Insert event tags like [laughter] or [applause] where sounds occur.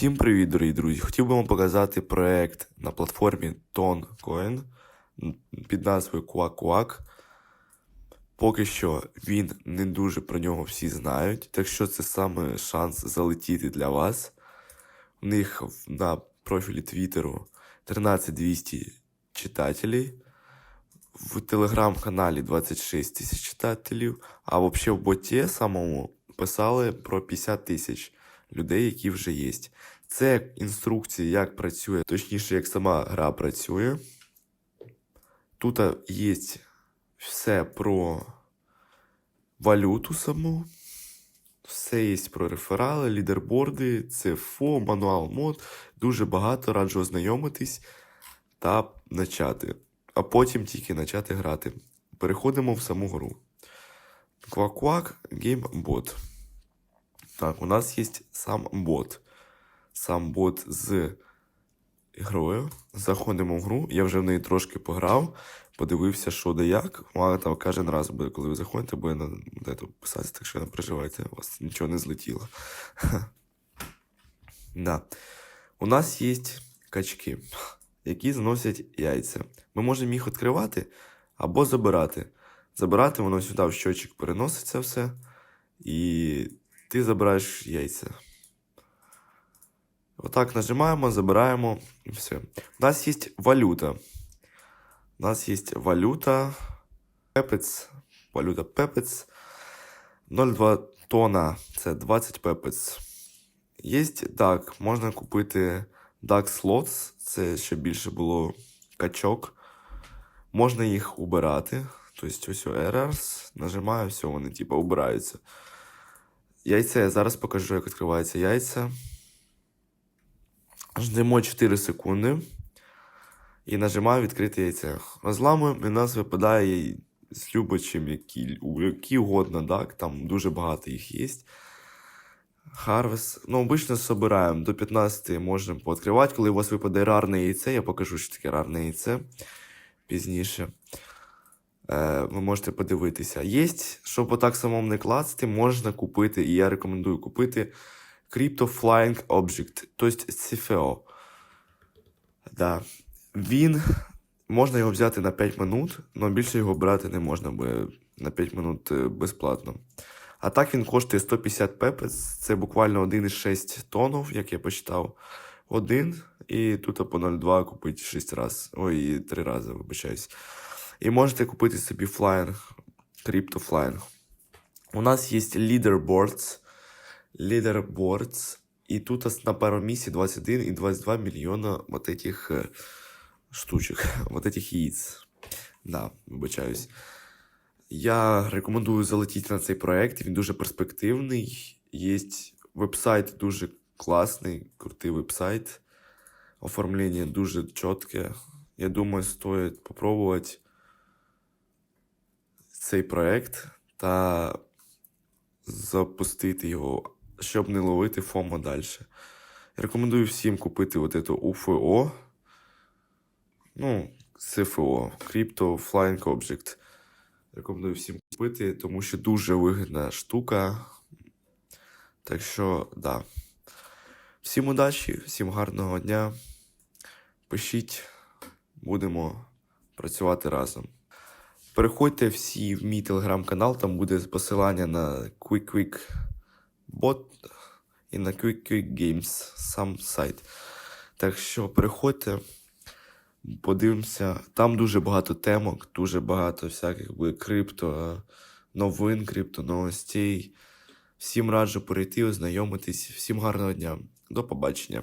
Всім привіт, дорогі друзі! Хотів би вам показати проект на платформі TonCoin під назвою QuackQuack. Поки що він не дуже про нього всі знають, так що це саме шанс залетіти для вас. У них на профілі Твіттеру 13200 читателей, в телеграм-каналі 26 тисяч читателів, а взагалі в боті самому писали про 50 тисяч людей, які вже є. Це інструкції, як працює, точніше, як сама гра працює. Тут є все про валюту саму, все є про реферали, лідерборди, ЦФО, мануал мод. Дуже багато раджу ознайомитись та почати. А потім тільки почати грати. Переходимо в саму гру. Квак-квак, геймбот. Так, у нас є сам бот. Сам бот з грою. Заходимо в гру. Я вже в неї трошки пограв, подивився, що де як. Вона там кожен раз буде, коли ви заходите, буде на де тут писати, так що не переживайте, у вас нічого не злетіло. [laughs] да. У нас є качки, які зносять яйця. Ми можемо їх відкривати або забирати. Забирати воно сюди в щочик переноситься все. І ти забираєш яйця. Отак нажимаємо, забираємо і все. У нас є валюта. У нас є валюта пепець. Валюта пепець. 0,2 тона це 20 пепець. Є так, можна купити DAX Slots, це ще більше було качок. Можна їх убирати. Тобто ось Errors, нажимаю, все, вони типу убираються. Яйця, я зараз покажу, як відкриваються яйця. Ждемо 4 секунди. І нажимаю відкрити яйце. Розламуємо, і у нас випадає з любочим, які, які угодно, так? Там дуже багато їх є. Harvest. Ну, обично збираємо до 15 можемо пооткривати. Коли у вас випаде рарне яйце, я покажу, що таке рарне яйце пізніше. Е, ви можете подивитися. Є, щоб отак самому не клацати, можна купити, і я рекомендую купити Crypto Flying Object, тобто CFO. Да. Він можна його взяти на 5 минут, але більше його брати не можна, бо на 5 минут е, безплатно. А так він коштує 150 пепець, це буквально 1,6 тонов, як я почитав. Один, і тут по 0,2 купити 6 разів. Ой, 3 рази, вибачаюсь. І можете купити собі флайнг, криптофлайнг. У нас є leaderboards, leaderboards, і тут на першому місці 21 і 22 мільйона вот этих е, штучок, [laughs] вот этих яиц. Да, вибачаюсь. Я рекомендую залетіти на цей проект, він дуже перспективний. Є веб-сайт дуже класний, крутий веб-сайт. Оформлення дуже чітке. Я думаю, стоїть попробувати цей проект та запустити його, щоб не ловити ФОМО далі. Рекомендую всім купити от эту УФО. Ну, ЦФО, Crypto Flying Object. Рекомендую всім купити, тому що дуже вигідна штука. Так що, да. Всім удачі, всім гарного дня. Пишіть, будемо працювати разом. Переходьте всі в мій телеграм-канал, там буде посилання на Quick Quick Bot і на Quick Quick Games, сам сайт. Так що переходьте, подивимося. Там дуже багато темок, дуже багато всяких буде крипто, новин, крипто, новостей. Всім раджу перейти, ознайомитись. Всім гарного дня. До побачення.